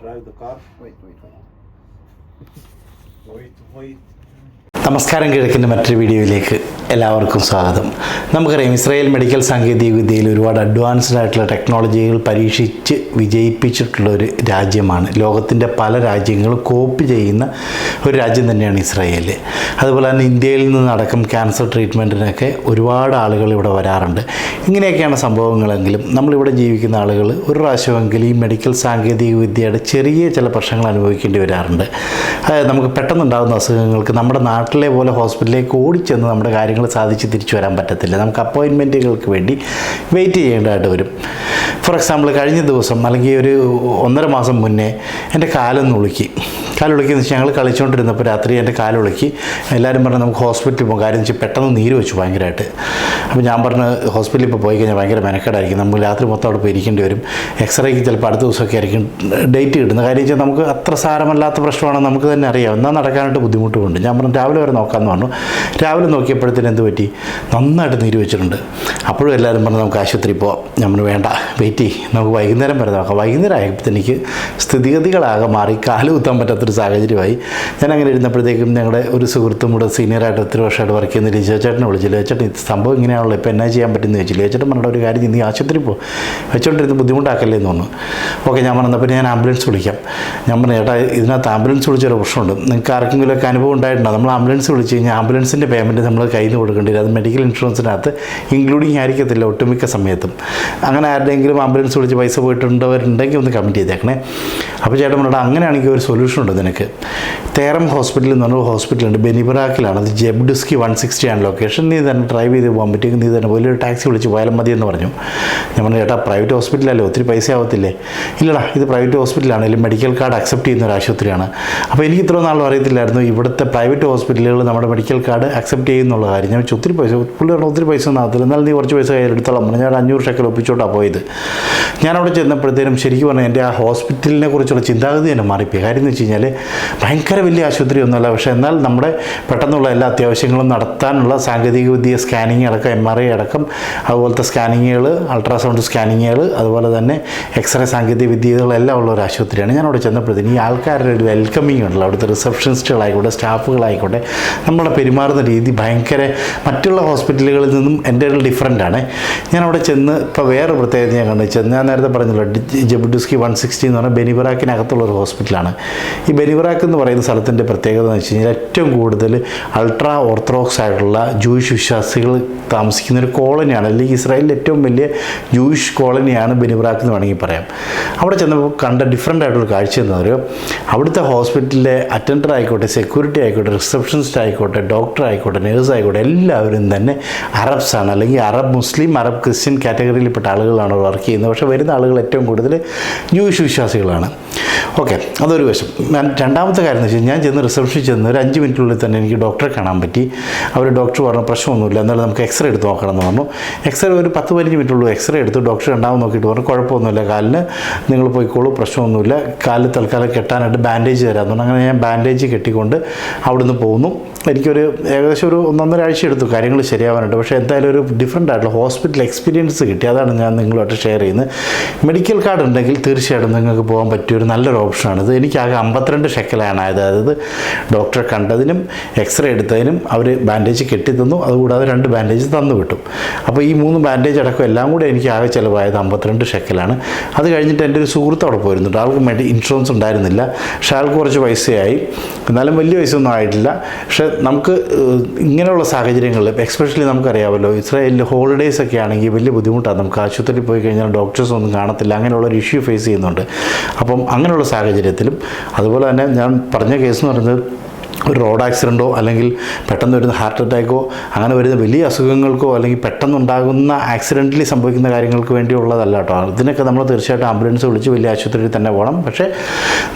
drive the car. Wait, wait, wait. Wait, wait. നമസ്കാരം കിഴക്കിന്റെ മറ്റൊരു വീഡിയോയിലേക്ക് എല്ലാവർക്കും സ്വാഗതം. നമുക്കറിയാം ഇസ്രായേൽ മെഡിക്കൽ സാങ്കേതിക വിദ്യയിൽ ഒരുപാട് അഡ്വാൻസ്ഡ് ആയിട്ടുള്ള ടെക്നോളജികൾ പരീക്ഷിച്ച് വിജയിപ്പിച്ചിട്ടുള്ള ഒരു രാജ്യമാണ്. ലോകത്തിന്റെ പല രാജ്യങ്ങളും കോപ്പ് ചെയ്യുന്ന ഒരു രാജ്യം തന്നെയാണ് ഇസ്രായേൽ അതുപോലെ തന്നെ ഇന്ത്യയിൽ നിന്ന് നിന്നടക്കം ക്യാൻസർ ട്രീറ്റ്മെന്റിനൊക്കെ ഒരുപാട് ആളുകൾ ഇവിടെ വരാറുണ്ട്. ഇങ്ങനെയൊക്കെയാണ് സംഭവങ്ങളെങ്കിലും നമ്മളിവിടെ ജീവിക്കുന്ന ആളുകൾ ഒരു പ്രാവശ്യമെങ്കിലും ഈ മെഡിക്കൽ സാങ്കേതിക വിദ്യയുടെ ചെറിയ ചില പ്രശ്നങ്ങൾ അനുഭവിക്കേണ്ടി വരാറുണ്ട്. അതായത് നമുക്ക് പെട്ടെന്നുണ്ടാകുന്ന അസുഖങ്ങൾക്ക് നമ്മുടെ നാട്ടിലെ പോലെ ഹോസ്പിറ്റലിലേക്ക് ഓടിച്ചെന്ന് നമ്മുടെ കാര്യങ്ങൾ സാധിച്ച് തിരിച്ചു വരാൻ പറ്റത്തില്ല. നമുക്ക് അപ്പോയിൻമെന്റുകൾക്ക് വേണ്ടി വെയിറ്റ് ചെയ്യേണ്ടതായിട്ട് വരും. ഫോർ എക്സാമ്പിൾ കഴിഞ്ഞ ദിവസം അല്ലെങ്കിൽ ഒരു ഒന്നര മാസം മുന്നേ എന്റെ കാലൊന്ന് ഉളുക്കി. കാലുളുക്കിയെന്ന് വെച്ചാൽ ഞങ്ങൾ കളിച്ചുകൊണ്ടിരുന്നപ്പോൾ രാത്രി എന്റെ കാലുളുക്കി. എല്ലാവരും പറഞ്ഞു നമുക്ക് ഹോസ്പിറ്റലിൽ പോകും. കാര്യം വെച്ചാൽ പെട്ടെന്ന് നീര് വെച്ചു ഭയങ്കരമായിട്ട് അപ്പോൾ ഞാൻ പറഞ്ഞു ഹോസ്പിറ്റലിൽ ഇപ്പോൾ പോയി കഴിഞ്ഞാൽ ഭയങ്കര മെനക്കേടായിരിക്കും. നമുക്ക് രാത്രി മൊത്തം അവിടെ പോയി ഇരിക്കേണ്ടി വരും. എക്സ്റേക്ക് ചിലപ്പോൾ അടുത്ത ദിവസമൊക്കെ ആയിരിക്കും ഡേറ്റ് കിട്ടുന്നത്. കാര്യം വെച്ചാൽ നമുക്ക് അത്ര സാരമല്ലാത്ത പ്രശ്നമാണെന്ന് നമുക്ക് തന്നെ അറിയാം. എന്നാൽ നടക്കാനായിട്ട് ബുദ്ധിമുട്ടുമുണ്ട് ഞാൻ പറഞ്ഞു രാവിലെ വരെ നോക്കാമെന്ന് പറഞ്ഞു. രാവിലെ നോക്കിയപ്പോഴത്തേന് എന്ത് പറ്റി? നന്നായിട്ട് നീര് വെച്ചിട്ടുണ്ട്. അപ്പോഴും എല്ലാവരും പറഞ്ഞു നമുക്ക് ആശുപത്രി പോവാം. നമ്മൾ വേണ്ട. വെയിറ്റ് ചെയ്യും. നമുക്ക് വൈകുന്നേരം വരെ നോക്കാം. വൈകുന്നേരം ആയപ്പോഴത്തേക്ക് സ്ഥിതിഗതികളാകെ മാറി. കാൽ കുത്താൻ പറ്റാത്തൊരു സാഹചര്യമായി. ഞാൻ അങ്ങനെ ഇരുന്നപ്പോഴത്തേക്കും ഞങ്ങളുടെ ഒരു സുഹൃത്തും കൂടെ സീനിയറായിട്ട് ഒത്തിരി വർഷമായിട്ട് വർക്ക് ചെയ്യുന്ന ലിജോ ചേട്ടനെ വിളിച്ചു ലിജോ ചേട്ടൻ സംഭവം ഇങ്ങനെയാണല്ലോ ഇപ്പോൾ എന്നാ ചെയ്യാൻ പറ്റുമെന്ന് ചോദിച്ചു ലിജോ ചേട്ടൻ പറഞ്ഞ ഒരു കാര്യം നീ ആശുപത്രി പോ. വെച്ചോണ്ടിരുന്ന് ബുദ്ധിമുട്ടാക്കല്ലേ എന്ന് തോന്നുന്നു ഓക്കെ ഞാൻ പറഞ്ഞപ്പോൾ ഞാൻ ആംബുലൻസ് വിളിക്കാം. ഞാൻ പറഞ്ഞു ചേട്ടാ ഇതിനകത്ത് ആംബുലൻസ് വിളിച്ചൊരു പ്രശ്നമുണ്ട്. നിങ്ങൾക്ക് ആർക്കെങ്കിലുമൊക്കെ അനുഭവം ഉണ്ടായിട്ടുണ്ടോ? നമ്മൾ ആംബുലൻസ് വിളിച്ച് കഴിഞ്ഞാൽ ആംബുലൻസിന്റെ പേയ്മെന്റ് നമ്മൾ കയ്യിൽ നിന്ന് കൊടുക്കേണ്ടി വരും. അത് മെഡിക്കൽ ഇൻഷുറൻസിനകത്ത് ഇൻക്ലൂഡിങ് ആയിരിക്കത്തില്ല ഒട്ടുമിക്ക സമയത്തും. അങ്ങനെ ആരുടെയെങ്കിലും ആംബുലൻസ് വിളിച്ച് പൈസ പോയിട്ടുണ്ടവരുണ്ടെങ്കിൽ ഒന്ന് കമന്റ് ചെയ്തേക്കണേ. അപ്പോൾ ചേട്ടൻ പറഞ്ഞാൽ അങ്ങനെയാണെങ്കിൽ ഒരു സൊല്യൂഷൻ ഉണ്ട്. നിനക്ക്. തേറം ഹോസ്പിറ്റൽ എന്ന് പറഞ്ഞ ഹോസ്പിറ്റലുണ്ട്. ബെനിബറാക്കിലാണ്. അത് ജെബ്ഡുസ്കി വൺ സിക്സ്റ്റി ആണ് ലൊക്കേഷൻ. നീ തന്നെ ഡ്രൈവ് ചെയ്ത് പോകാൻ പറ്റും. നീ തന്നെ വലിയൊരു ടാക്സി വിളിച്ച് പോയാലും മതി എന്ന് പറഞ്ഞു. ഞാൻ പറഞ്ഞു ചേട്ടാ പ്രൈവറ്റ് ഹോസ്പിറ്റലല്ലേ ഒത്തിരി പൈസ ആവത്തില്ലേ? ഇല്ലടാ ഇത് പ്രൈവറ്റ് ഹോസ്പിറ്റലാണ് അല്ലെങ്കിൽ മെഡിക്കൽ കാർഡ് അക്സെപ്റ്റ് ചെയ്യുന്ന ഒരു ആശുപത്രിയാണ്. അപ്പോൾ എനിക്ക് ഇത്ര നാളും അറിയത്തില്ലായിരുന്നു ഇവിടുത്തെ പ്രൈവറ്റ് ഹോസ്പിറ്റലുകൾ നമ്മുടെ മെഡിക്കൽ കാർഡ് അക്സെപ്റ്റ് ചെയ്യുന്നുള്ള കാര്യം. ഞാൻ ഒത്തിരി പൈസ പുള്ളിയുടെ ഒത്തിരി പൈസ ഒന്നും ആകത്തില്ല എന്നാൽ നീ കുറച്ച് പൈസ കയ്യിലെടുത്തോളാം പറഞ്ഞു ഞാൻ അഞ്ഞൂറ് ഷെക്കൽ ഒപ്പിച്ചോട്ടാണ് പോയത്. ഞാൻ അവിടെ ചെന്നപ്പോഴത്തേനും ശരിക്കും പറഞ്ഞാൽ എന്റെ ആ ഹോസ്പിറ്റലിനെ കുറിച്ചുള്ള ചിന്താഗതി തന്നെ മാറിപ്പോയി. കാര്യം എന്ന് വെച്ച് കഴിഞ്ഞാൽ ഭയങ്കര വലിയ ആശുപത്രി ഒന്നുമല്ല പക്ഷേ എന്നാൽ നമ്മുടെ പെട്ടെന്നുള്ള എല്ലാ അത്യാവശ്യങ്ങളും നടത്താനുള്ള സാങ്കേതികവിദ്യ സ്കാനിങ് അടക്കം എം ആർ ഐ അടക്കം അതുപോലത്തെ സ്കാനിങ്ങുകൾ അൾട്രാസൗണ്ട് സ്കാനിങ്ങുകൾ അതുപോലെ തന്നെ എക്സ്റേ സാങ്കേതിക വിദ്യകളെല്ലാം ഉള്ള ഒരു ആശുപത്രിയാണ് ഞാൻ അവിടെ ചെന്നപ്പോഴത്തേന്. ഈ ആൾക്കാരുടെ ഒരു വെൽക്കമിങ് ഉണ്ടല്ലോ. അവിടുത്തെ റിസപ്ഷനിസ്റ്റുകളായിക്കോട്ടെ സ്റ്റാഫുകളായിക്കോട്ടെ നമ്മളെ പെരുമാറുന്ന രീതി ഭയങ്കര മറ്റുള്ള ഹോസ്പിറ്റലുകളിൽ നിന്നും എന്റെ ഒരു ആണ്. ഞാൻ അവിടെ ചെന്ന് ഇപ്പോൾ വേറെ പ്രത്യേകത ഞാൻ കണ്ടു. ഞാൻ നേരത്തെ പറഞ്ഞല്ലോ ജബുഡുസ്കി വൺ സിക്സ്റ്റി എന്ന് പറഞ്ഞാൽ ബെനിബറാക്കിനകത്തുള്ള ഒരു ഹോസ്പിറ്റലാണ്. ഈ ബെനിബറാക്ക് എന്ന് പറയുന്ന സ്ഥലത്തിന്റെ പ്രത്യേകത എന്ന് വെച്ച് കഴിഞ്ഞാൽ ഏറ്റവും കൂടുതൽ അൾട്രാ ഓർത്തഡോക്സ് ആയിട്ടുള്ള ജൂയിഷ് വിശ്വാസികൾ താമസിക്കുന്ന ഒരു കോളനിയാണ് അല്ലെങ്കിൽ ഇസ്രായേലിലെ ഏറ്റവും വലിയ ജൂയിഷ് കോളനിയാണ് ബെനിവറാക്ക് എന്ന് വേണമെങ്കിൽ പറയാം. അവിടെ ചെന്നപ്പോൾ കണ്ട ഡിഫറെന്റ് ആയിട്ടുള്ള കാഴ്ച എന്ന് പറയുക അവിടുത്തെ ഹോസ്പിറ്റലിലെ അറ്റൻഡർ ആയിക്കോട്ടെ സെക്യൂരിറ്റി ആയിക്കോട്ടെ റിസപ്ഷനിസ്റ്റ് ആയിക്കോട്ടെ ഡോക്ടർ ആയിക്കോട്ടെ നേഴ്സ് ആയിക്കോട്ടെ എല്ലാവരും തന്നെ അറബ്സാണ് അല്ലെങ്കിൽ അറബ് മുസ്ലിം അറബ് ക്രിസ്ത്യൻ കാറ്റഗറിയിൽപ്പെട്ട ആളുകളാണ് വർക്ക് ചെയ്യുന്നത്. പക്ഷേ വരുന്ന ആളുകൾ ഏറ്റവും കൂടുതൽ ജൂയിഷ് വിശ്വാസികളാണ്. ഓക്കെ അതൊരു വശം. ഞാൻ രണ്ടാമത്തെ കാര്യം എന്ന് വെച്ചാൽ ഞാൻ ചെന്ന് റിസപ്ഷനിൽ ചെന്ന് ഒരു അഞ്ച് മിനിറ്റിനുള്ളിൽ തന്നെ എനിക്ക് ഡോക്ടറെ കാണാൻ പറ്റി. അവർ ഡോക്ടർ പറഞ്ഞു പ്രശ്നമൊന്നുമില്ല. എന്നാലും നമുക്ക് എക്സ്റേ എടുത്ത് നോക്കണം എന്ന് പറഞ്ഞു. എക്സ്റേ ഒരു പത്ത് പതിനഞ്ച് മിനിറ്റുള്ളൂ എക്സ്റേ എടുത്ത് ഡോക്ടർ രണ്ടാമത് നോക്കിയിട്ട് പറഞ്ഞു കുഴപ്പമൊന്നുമില്ല കാലിന്. നിങ്ങൾ പോയിക്കോളൂ പ്രശ്നമൊന്നുമില്ല. കാലിൽ തൽക്കാലം കെട്ടാനായിട്ട് ബാൻഡേജ് തരാമെന്ന് പറഞ്ഞു. അങ്ങനെ ഞാൻ ബാൻഡേജ് കെട്ടിക്കൊണ്ട് അവിടുന്ന് പോകുന്നു എനിക്കൊരു ഏകദേശം ഒരു ഒന്നൊന്നര ആഴ്ച എടുത്തു. കാര്യങ്ങൾ ശരിയാവാനായിട്ട്. പക്ഷേ എന്തായാലും ഒരു ഡിഫറെന്റ് ആയിട്ടുള്ള ഹോസ്പിറ്റൽ എക്സ്പീരിയൻസ് കിട്ടി. അതാണ് ഞാൻ നിങ്ങളുമായിട്ട് ഷെയർ ചെയ്യുന്നത്. മെഡിക്കൽ കാർഡ് ഉണ്ടെങ്കിൽ തീർച്ചയായിട്ടും നിങ്ങൾക്ക് പോകാൻ പറ്റിയ ഒരു നല്ലൊരു ഓപ്ഷനാണ്. ഇത് എനിക്കാകെ അമ്പത്തിരണ്ട് ഷെക്കലാണ് അതായത് ഡോക്ടറെ കണ്ടതിനും എക്സ്റേ എടുത്തതിനും അവർ ബാൻഡേജ് കെട്ടി തന്നു അതുകൂടാതെ രണ്ട് ബാൻഡേജ് തന്നു വിട്ടു അപ്പോൾ ഈ മൂന്ന് ബാൻഡേജ് അടക്കം എല്ലാം കൂടി എനിക്ക് ആകെ ചിലവായത് അമ്പത്തിരണ്ട് ഷെക്കലാണ്. അത് കഴിഞ്ഞിട്ട് എന്റെ ഒരു സുഹൃത്ത് അവിടെ പോയിരുന്നുണ്ട്. ആൾക്ക് മെഡി ഇൻഷുറൻസ് ഉണ്ടായിരുന്നില്ല. പക്ഷേ ആൾക്ക് കുറച്ച് പൈസയായി എന്നാലും വലിയ പൈസ ഒന്നും ആയിട്ടില്ല. പക്ഷേ നമുക്ക് ഇങ്ങനെയുള്ള സാഹചര്യങ്ങളിൽ എക്സ്പെഷ്യലി നമുക്കറിയാമല്ലോ ഇസ്രായേലിൽ ഹോളിഡേയ്സ് ഒക്കെ ആണെങ്കിൽ വലിയ ബുദ്ധിമുട്ടാണ്. നമുക്ക് ആശുപത്രിയിൽ പോയി കഴിഞ്ഞാൽ ഡോക്ടേഴ്സ് ഒന്നും കാണത്തില്ല. അങ്ങനെയുള്ള ഒരു ഇഷ്യൂ ഫേസ് ചെയ്യുന്നുണ്ട്. അപ്പം അങ്ങനെയുള്ള സാഹചര്യത്തിലും അതുപോലെ തന്നെ ഞാൻ പറഞ്ഞ കേസ് എന്ന് പറയുന്നത് ഒരു റോഡ് ആക്സിഡന്റോ അല്ലെങ്കിൽ പെട്ടെന്ന് വരുന്ന ഹാർട്ട് അറ്റാക്കോ അങ്ങനെ വരുന്ന വലിയ അസുഖങ്ങൾക്കോ അല്ലെങ്കിൽ പെട്ടെന്നുണ്ടാകുന്ന ആക്സിഡന്റലി സംഭവിക്കുന്ന കാര്യങ്ങൾക്ക് വേണ്ടിയുള്ളതല്ല കേട്ടോ. ഇതിനൊക്കെ നമ്മൾ തീർച്ചയായിട്ടും ആംബുലൻസ് വിളിച്ച് വലിയ ആശുപത്രിയിൽ തന്നെ പോകണം. പക്ഷേ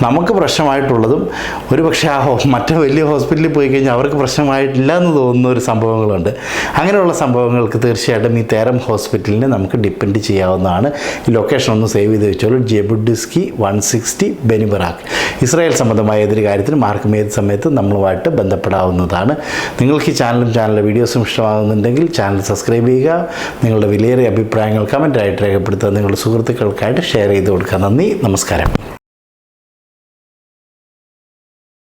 നമുക്ക് പ്രശ്നമായിട്ടുള്ളതും ഒരു പക്ഷേ ആ മറ്റേ വലിയ ഹോസ്പിറ്റലിൽ പോയി കഴിഞ്ഞാൽ അവർക്ക് പ്രശ്നമായിട്ടില്ല എന്ന് തോന്നുന്ന ഒരു സംഭവങ്ങളുണ്ട്. അങ്ങനെയുള്ള സംഭവങ്ങൾക്ക് തീർച്ചയായിട്ടും ഈ തേരം ഹോസ്പിറ്റലിനെ നമുക്ക് ഡിപ്പെൻഡ് ചെയ്യാവുന്നതാണ്. ഈ ലൊക്കേഷൻ ഒന്ന് സേവ് ചെയ്ത് വെച്ചോളൂ. ജെബുഡിസ്കി one sixty Bnei Brak. Israel സംബന്ധമായ ഏതൊരു കാര്യത്തിനും ആർക്കും ഏത് സമയത്തും നമ്മളുമായിട്ട് ബന്ധപ്പെടാവുന്നതാണ്. നിങ്ങൾക്ക് ഈ ചാനലും ചാനലിലെ വീഡിയോസും ഇഷ്ടമാകുന്നുണ്ടെങ്കിൽ ചാനൽ സബ്സ്ക്രൈബ് ചെയ്യുക. നിങ്ങളുടെ വിലയേറിയ അഭിപ്രായങ്ങൾ കമന്റായിട്ട് രേഖപ്പെടുത്തുക. നിങ്ങളുടെ സുഹൃത്തുക്കൾക്കായിട്ട് ഷെയർ ചെയ്ത് കൊടുക്കുക. നന്ദി. നമസ്കാരം.